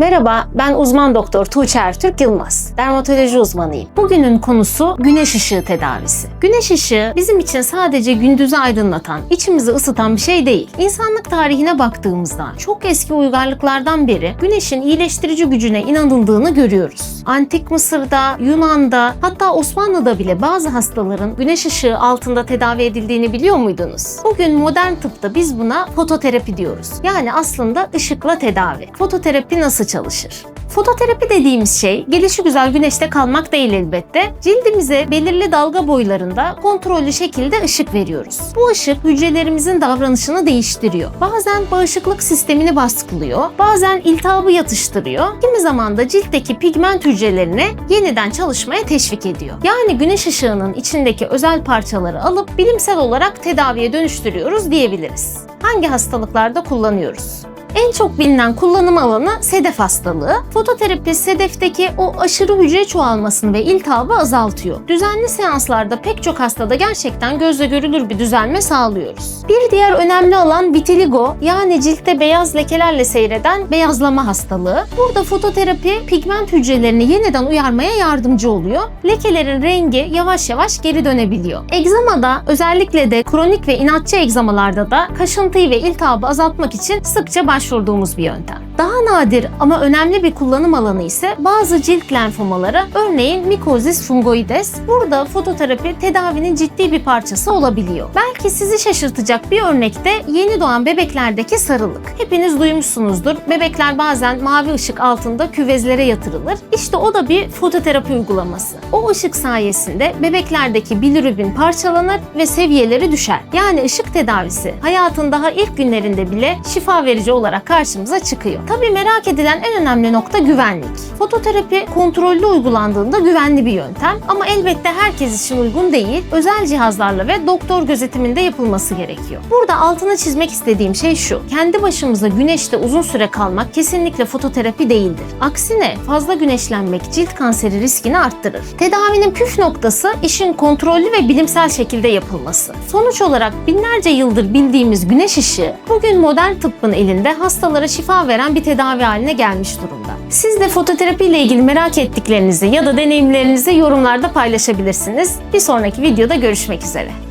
Merhaba, ben uzman doktor Tuğçe Ertürk Yılmaz. Dermatoloji uzmanıyım. Bugünün konusu güneş ışığı tedavisi. Güneş ışığı bizim için sadece gündüzü aydınlatan, içimizi ısıtan bir şey değil. İnsanlık tarihine baktığımızda çok eski uygarlıklardan beri güneşin iyileştirici gücüne inanıldığını görüyoruz. Antik Mısır'da, Yunan'da, hatta Osmanlı'da bile bazı hastaların güneş ışığı altında tedavi edildiğini biliyor muydunuz? Bugün modern tıpta biz buna fototerapi diyoruz. Yani aslında ışıkla tedavi. Fototerapi nasıl çalışır? Fototerapi dediğimiz şey gelişi güzel güneşte kalmak değil elbette. Cildimize belirli dalga boylarında kontrollü şekilde ışık veriyoruz. Bu ışık hücrelerimizin davranışını değiştiriyor. Bazen bağışıklık sistemini baskılıyor, bazen iltihabı yatıştırıyor, kimi zaman da ciltteki pigment hücrelerini yeniden çalışmaya teşvik ediyor. Yani güneş ışığının içindeki özel parçaları alıp bilimsel olarak tedaviye dönüştürüyoruz diyebiliriz. Hangi hastalıklarda kullanıyoruz? En çok bilinen kullanım alanı sedef hastalığı. Fototerapi sedefteki o aşırı hücre çoğalmasını ve iltihabı azaltıyor. Düzenli seanslarda pek çok hastada gerçekten gözle görülür bir düzelme sağlıyoruz. Bir diğer önemli alan vitiligo yani ciltte beyaz lekelerle seyreden beyazlama hastalığı. Burada fototerapi pigment hücrelerini yeniden uyarmaya yardımcı oluyor. Lekelerin rengi yavaş yavaş geri dönebiliyor. Egzamada özellikle de kronik ve inatçı egzamalarda da kaşıntıyı ve iltihabı azaltmak için sıkça başvurduğumuz bir yöntem. Daha nadir ama önemli bir kullanım alanı ise bazı cilt lenfomaları örneğin mikozis fungoides. Burada fototerapi tedavinin ciddi bir parçası olabiliyor. Belki sizi şaşırtacak bir örnekte yeni doğan bebeklerdeki sarılık. Hepiniz duymuşsunuzdur. Bebekler bazen mavi ışık altında küvezlere yatırılır. İşte o da bir fototerapi uygulaması. O ışık sayesinde bebeklerdeki bilirubin parçalanır ve seviyeleri düşer. Yani ışık tedavisi hayatın daha ilk günlerinde bile şifa verici olarak karşımıza çıkıyor. Tabii merak edilen en önemli nokta güvenlik. Fototerapi kontrollü uygulandığında güvenli bir yöntem ama elbette herkes için uygun değil. Özel cihazlarla ve doktor gözetiminde yapılması gerekiyor. Burada altını çizmek istediğim şey şu. Kendi başımıza güneşte uzun süre kalmak kesinlikle fototerapi değildir. Aksine fazla güneşlenmek cilt kanseri riskini arttırır. Tedavinin püf noktası işin kontrollü ve bilimsel şekilde yapılması. Sonuç olarak binlerce yıldır bildiğimiz güneş ışığı bugün modern tıbbın elinde hastalara şifa veren bir tedavi haline gelmiş durumda. Siz de fototerapi ile ilgili merak ettiklerinizi ya da deneyimlerinizi yorumlarda paylaşabilirsiniz. Bir sonraki videoda görüşmek üzere.